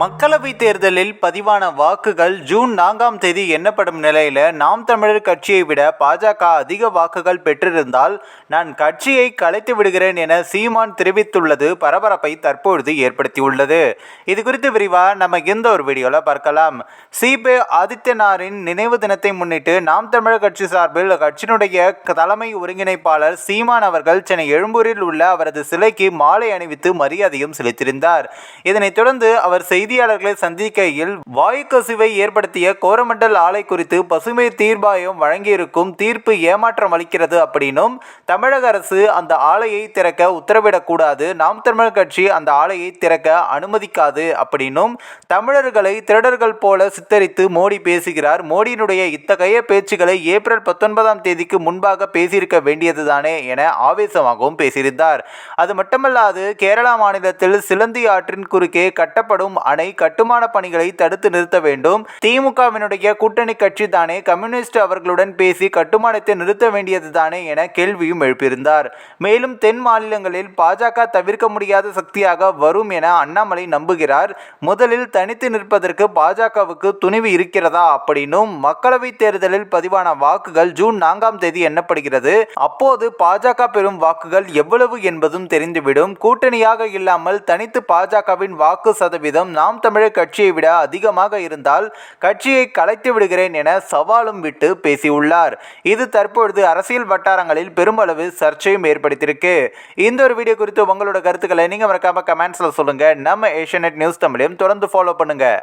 மக்களவைத் தேர்தலில் பதிவான வாக்குகள் ஜூன் நான்காம் தேதி எண்ணப்படும் நிலையில் நாம் தமிழர் கட்சியை விட பாஜக அதிக வாக்குகள் பெற்றிருந்தால் நான் கட்சியை கலைத்து விடுகிறேன் என சீமான் தெரிவித்துள்ளது பரபரப்பை தற்பொழுது ஏற்படுத்தியுள்ளது. இது குறித்து விரிவாக நம்ம இந்த ஒரு வீடியோவில் பார்க்கலாம். சிபே ஆதித்யநாரின் நினைவு தினத்தை முன்னிட்டு நாம் தமிழர் கட்சி சார்பில் கட்சியினுடைய தலைமை ஒருங்கிணைப்பாளர் சீமான் அவர்கள் சென்னை எழும்பூரில் உள்ள அவரது சிலைக்கு மாலை அணிவித்து மரியாதையும் செலுத்தியிருந்தார். இதனைத் தொடர்ந்து அவர் செய்தியாளர்களை சந்திக்கையில் வாயு கசிவை ஏற்படுத்திய கோரமண்டல் ஆலை குறித்து பசுமை தீர்ப்பாயம் வழங்கியிருக்கும் தீர்ப்பு ஏமாற்றம் அளிக்கிறது அப்படின்னும் தமிழக அரசு அந்த ஆலையை திறக்க உத்தரவிடக்கூடாது. நாம் தமிழர் கட்சி அந்த ஆலையை திறக்க அனுமதிக்காது அப்படின்னும் தமிழர்களை திருடர்கள் போல சித்தரித்து மோடி பேசுகிறார். மோடியினுடைய இத்தகைய பேச்சுக்களை ஏப்ரல் பத்தொன்பதாம் தேதிக்கு முன்பாக பேசியிருக்க வேண்டியதுதானே என ஆவேசமாகவும் பேசியிருந்தார். அது மட்டுமல்லாது கேரளா மாநிலத்தில் சிலந்தி ஆற்றின் குறுக்கே கட்டப்படும் அணை கட்டுமான பணிகளை தடுத்து நிறுத்த வேண்டும். திமுகவினுடைய கூட்டணி கட்சி தானே கம்யூனிஸ்ட் அவர்களுடன் பேசி கட்டுமானத்தை நிறுத்த வேண்டியது தானே என கேள்வியும் எழுப்பியிருந்தார். மேலும் தென் மாநிலங்களில் பாஜக தவிர்க்க முடியாத சக்தியாக வரும் என அண்ணாமலை நம்புகிறார். முதலில் தனித்து நிற்பதற்கு பாஜகவுக்கு துணிவு இருக்கிறதா அப்படின்னும் மக்களவை தேர்தலில் பதிவான வாக்குகள் ஜூன் நான்காம் தேதி எண்ணப்படுகிறது. அப்போது பாஜக பெறும் வாக்குகள் எவ்வளவு என்பதும் தெரிந்துவிடும். கூட்டணியாக இல்லாமல் தனித்து பாஜகவின் வாக்கு சதவீதம் நாம் தமிழர் கட்சியை விட அதிகமாக இருந்தால் கட்சியை கலைத்து விடுகிறேன் என சவாலும் விட்டு பேசியுள்ளார். இது தற்பொழுது அரசியல் வட்டாரங்களில் பெருமளவு சர்ச்சையும் ஏற்படுத்தியிருக்கு. இந்த ஒரு வீடியோ குறித்து உங்களோட கருத்துக்களை நீங்கள் மறக்காம கமெண்ட்ஸில் சொல்லுங்க. நம்ம ஏஷியநெட் நியூஸ் தமிழையும் தொடர்ந்து ஃபாலோ பண்ணுங்கள்